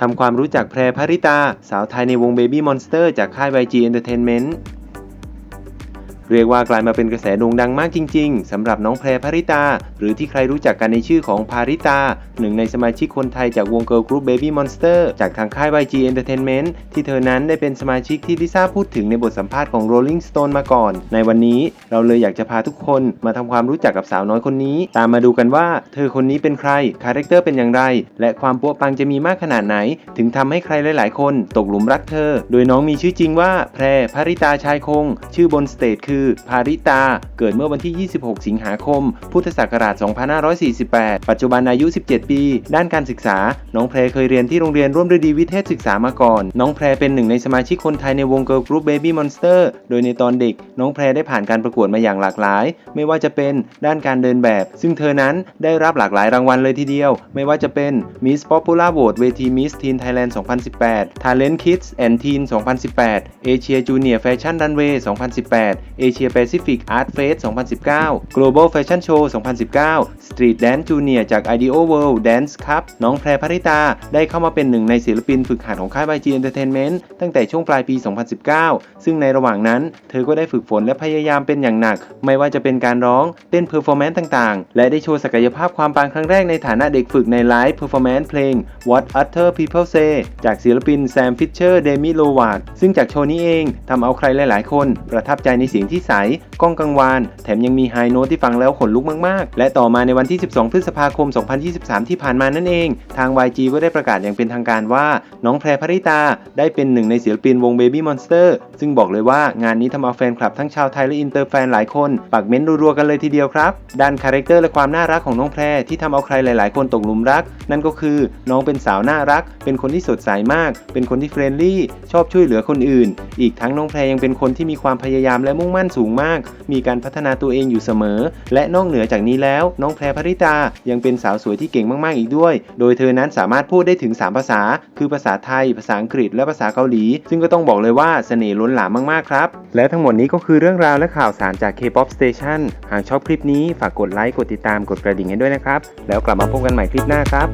ทำความรู้จักแพรพริตา สาวไทยในวง Baby Monster จากค่าย YG Entertainment เรียกว่ากลายมาเป็นกระแสโด่งดังมากจริง ๆสำหรับน้องแพรพาริตา หรือที่ใครรู้จักกันในชื่อของพาริตา หนึ่งในสมาชิกคนไทยจากวงเกิร์ลกรุ๊ป Baby Monster จากทางค่าย YG Entertainment ที่เธอนั้นได้เป็นสมาชิกที่ลิซ่าพูดถึงในบทสัมภาษณ์ของ Rolling Stone มาก่อน ในวันนี้เราเลยอยากจะพาทุกคนมาทำความรู้จักกับสาวน้อยคนนี้ ตามมาดูกันว่า เธอคนนี้เป็นใครคาแรคเตอร์เป็นอย่างไร และความปัวปังจะมีมากขนาดไหน ถึงทำให้ใครหลาย ๆ คน ตกหลุมรักเธอ โดยน้องมีชื่อจริงว่าแพรพาริตาชายคง ชื่อบนสเตจคือพาริตา เกิดเมื่อวันที่ 26 สิงหาคม พุทธศักราช 2548 ปัจจุบันอายุ 17 ปี ด้านการศึกษา น้องแพรเคยเรียนที่โรงเรียนร่วมฤดีวิเทศศึกษามาก่อน น้องแพรเป็นหนึ่งในสมาชิกคนไทยในวงเกิร์ลกรุ๊ป Baby Monster โดยในตอนเด็ก น้องแพรได้ผ่านการประกวดมาอย่างหลากหลาย ไม่ว่าจะเป็นด้านการเดินแบบ ซึ่งเธอนั้นได้รับหลากหลายรางวัลเลยทีเดียว ไม่ว่าจะเป็น Miss Popular Vote เวที Miss Teen Thailand 2018 Talent Kids and Teen 2018 Asia Junior Fashion Runway 2018 Asia Pacific Art Fest 2019 Global Fashion Show 2019 Street Dance Junior จาก IDEO World Dance Cup น้องแพรพริตา ได้เข้ามาเป็นหนึ่งในศิลปินฝึกหัดของค่าย YG Entertainment ตั้งแต่ช่วงปลายปี 2019 ซึ่งในระหว่างนั้น เธอก็ได้ฝึกฝนและพยายามเป็นอย่างหนัก ไม่ว่าจะเป็นการร้อง เต้นเพอร์ฟอร์แมนซ์ต่างๆ และได้โชว์ศักยภาพความปังครั้งแรกในฐานะเด็กฝึกในไลฟ์เพอร์ฟอร์แมนซ์เพลง What Other People Say จากศิลปินแซมฟิชเชอร์เดมิโลวาดซึ่งจากโชว์นี้เองทำเอาใครหลายๆ คน ประทับใจในเสียงที่ใสก้องกังวาน แถมยังมีไฮโน้ตที่ฟังแล้วขนลุกมากๆ และต่อมาในวันที่ 12 พฤษภาคม 2023 ที่ผ่านมานั่นเอง ทาง YG ก็ได้ประกาศอย่างเป็นทางการว่า น้องแพรพริตาได้เป็นหนึ่งในศิลปินวง Baby Monster ซึ่งบอกเลยว่างานนี้ทำเอาแฟนคลับทั้งชาวไทยและอินเตอร์แฟนหลายคนปักเม้นรัวๆกันเลยทีเดียวครับด้านคาแรคเตอร์และความน่ารักของน้องแพรที่ทำเอาใครหลาย ๆ คนตกหลุมรัก นั่นก็คือน้องเป็นสาวน่ารัก เป็นคนที่สดใสมาก เป็นคนที่เฟรนลี่ ชอบช่วยเหลือคนอื่น อีกทั้งน้องแพรยังเป็นคนที่มีความพยายามและมุ่งมั่นสูงมาก มีการพัฒนาตัวเองอยู่เสมอ และนอกเหนือจากนี้แล้ว น้องแพรพริตายังเป็นสาวสวยที่เก่งมาก ๆ อีกด้วย โดยเธอนั้นสามารถพูดได้ถึง 3 ภาษา คือภาษาไทย ภาษาอังกฤษ และภาษาเกาหลี ซึ่งก็ต้องบอกเลยว่าเสน่ห์ล้นหลามมากๆครับ และทั้งหมดนี้ก็คือเรื่องราวและข่าวสารจาก K-POP Station หากชอบคลิปนี้ฝากกดไลค์กดติดตามกดกระดิ่งให้ด้วยนะครับ แล้วกลับมาพบกันใหม่คลิปหน้าครับ